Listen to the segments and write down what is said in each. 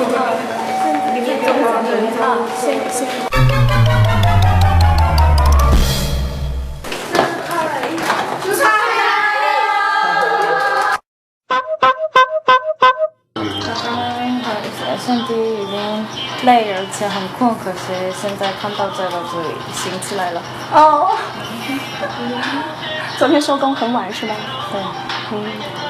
里面中国人啊谢谢已经累而且很困可是现在看到这个就醒起来了。哦。昨天收工很晚是吧？对。嗯。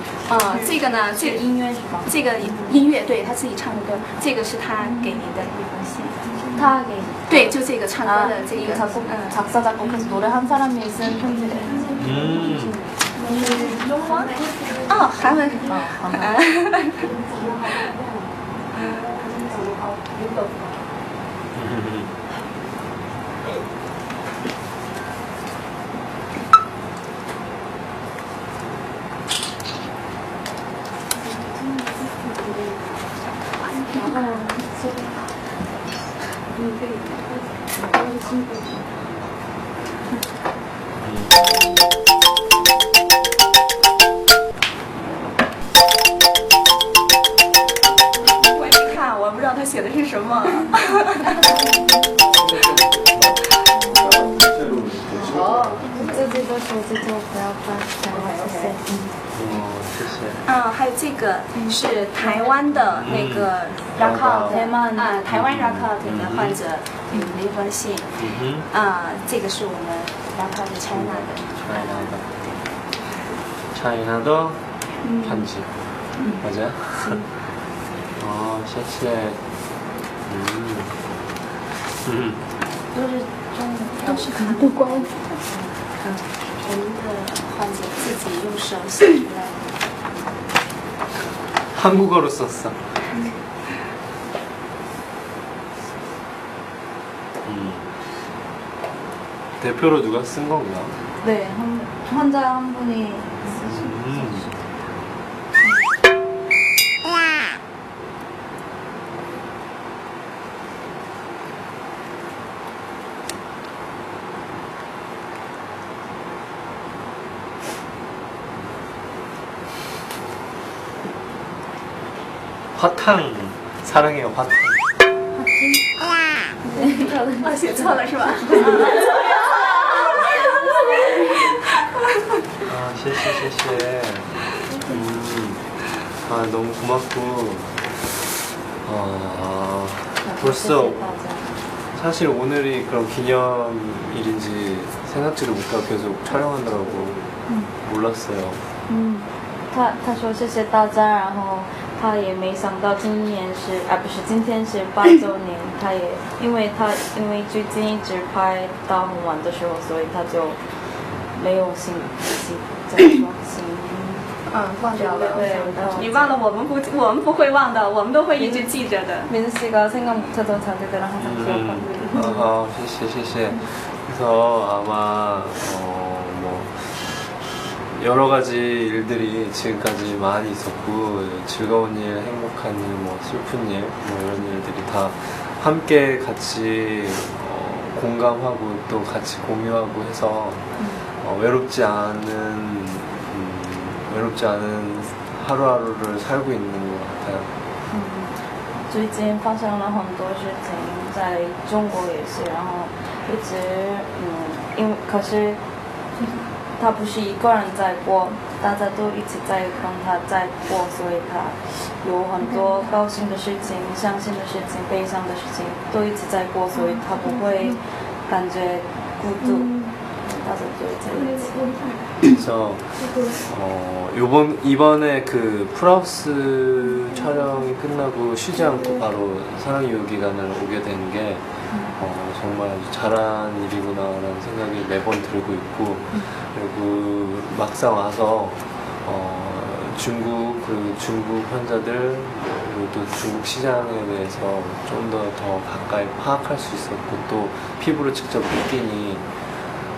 啊、这个呢，这个音乐这个音乐对他自己唱的歌，这个是他给您的一封信。 타게. 对，就这个唱歌 아, 的这 이 个， 작곡 嗯， 작사 작곡해서 노래 한 사람이 쓴 편지래. 음. 哦，韩文， 어, 어. 嗯我自己的手机就不要翻，想要写。 어, 글쎄. 嗯，还有这个是台湾的那个 라카 아 대만 台湾 RACA 的患者给我们的一封信。 음. 啊，这个是我们 RACA 的 China 的。 차이나다. 차이나도 편지. 맞아요? 어, 셰치에. 음. 음. 都是中都是韩国光。 嗯，我们的患者自己用手写出来的。 한국어로 썼어. 음. 대표로 누가 쓴 건가? 네, 한, 환자 한 분이 화탕 사랑해요 화탕 啊，写错了是吧？ 아,谢谢,谢谢. 음, 아, 너무 고맙고, 어, 벌써, 사실 오늘이 그런 기념일인지 생각지를 못하고 계속 촬영하느라고 몰랐어요. 嗯，他他说谢谢大家，然后 他也没想到今年是啊不是今天是八周年，他也因为他因为最近一直拍到很晚的时候，所以他就没有心心怎么说心嗯，忘掉了。对对对你忘了，我们不，我们不会忘的，我们都会一直记着的。 민수 씨가 생각 못해도 자기들은 항상 기억하고 음, 아,谢谢,谢谢. 그래서 아마, 어, 뭐, 여러 가지 일들이 지금까지 많이 있었고, 즐거운 일, 행복한 일, 뭐, 슬픈 일, 뭐, 이런 일들이 다 함께 같이 어, 공감하고 또 같이 공유하고 해서 어, 외롭지 않은, 음, 외롭지 않은 하루하루를 살고 있는 것 같아요. 嗯，最近发生了很多事情，在中国也是，然后一直嗯，因为可是 他不是一个人在过，大家都一直在帮他在过，所以他有很多高兴的事情、伤心的事情、悲伤的事情都一直在过，所以他不会感觉孤独， 그래서 어, 요번 이번에 그 프라우스 촬영이 끝나고 쉬지 않고 바로 사랑유효 기간을 오게 된 게 어, 정말 잘한 일이구나라는 생각이 매번 들고 있고 그리고 막상 와서 어, 중국 그 중국 환자들 그리고 또 중국 시장에 대해서 좀 더 더 가까이 파악할 수 있었고 또 피부로 직접 느끼니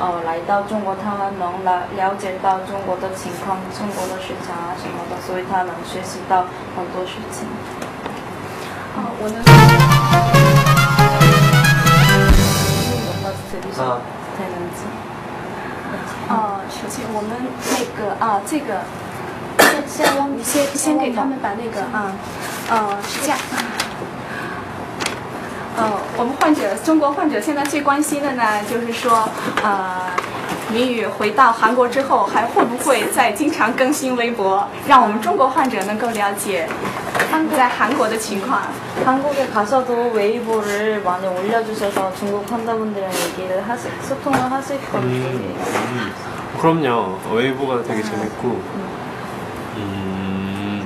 呃，来到中国，他能了了解到中国的情况、中国的市场啊什么的，所以他能学习到很多事情。啊、我能。啊，能啊，首先我们那个啊，这个，先先你先先给他们把那个啊，呃、啊，是这样。呃，我们患者，中国患者现在最关心的呢，就是说，呃，谜语回到韩国之后，还会不会再经常更新微博，让我们中国患者能够了解在韩国的情况。 한국에 가서도 웨이보를 많이 올려주셔서 중국 환자분들이랑 얘기를 하시, 소통을 하실 건지. 음, 그럼요. 웨이브가 되게 재밌고, 음,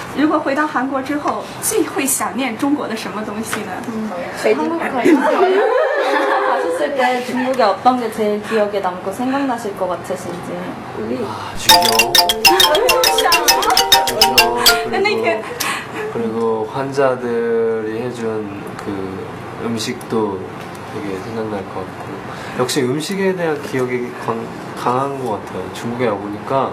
如果回到韩国之後，最会想念中国的什么东西呢？ 한국 가셨어요? 가셨을 때 중국에 어떤 게 제일 기억에 남고 생각나실 것 같으신지. 아, 죽여. 나那天 그리고 환자들이 해준 그 음식도 되게 생각날 것 같고 역시 음식에 대한 기억이 강, 강한 것 같아요. 중국에 와보니까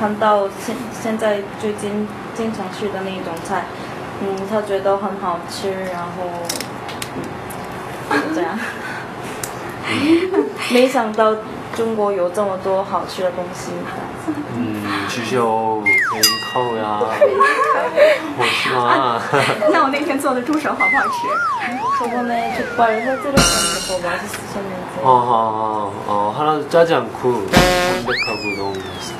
看到现现在最近经常吃的那种菜，嗯，他觉得很好吃，然后，嗯，就这样。没想到中国有这么多好吃的东西。 음, 주셔, 베이카오야. 멋있나. 那我那天做的猪手好不好吃？ 저번에 족발 해드렸는데 더 맛있으셨는지. 어, 어, 어, 하나도 짜지 않고 담백하고 너무 맛있었어.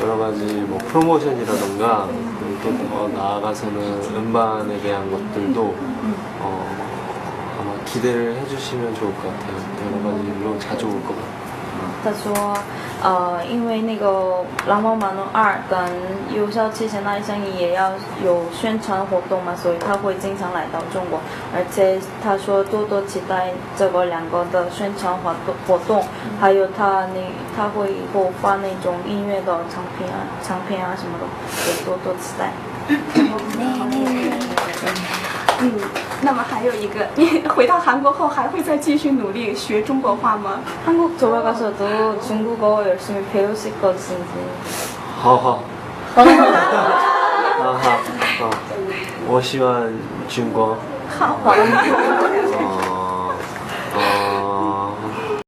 여러 가지 뭐 프로모션이라던가 또 어, 나아가서는 음반에 대한 것들도 어, 아마 기대를 해주시면 좋을 것 같아요. 여러 가지로 자주 올 것 같아요. 他说，呃，因为那个《浪漫满路二》跟《有效期前那一生》也要有宣传活动嘛，所以他会经常来到中国，而且他说多多期待这个两个的宣传活动活动，还有他那他会以后发那种音乐的唱片啊、唱片啊什么的，也多多期待。那么还有一个，你回到韩国后还会再继续努力学中国话吗？ 한국 돌아가서도 중국어 열심히 배우실 것인지. 하하. 하하. 어. 我喜欢中国.好，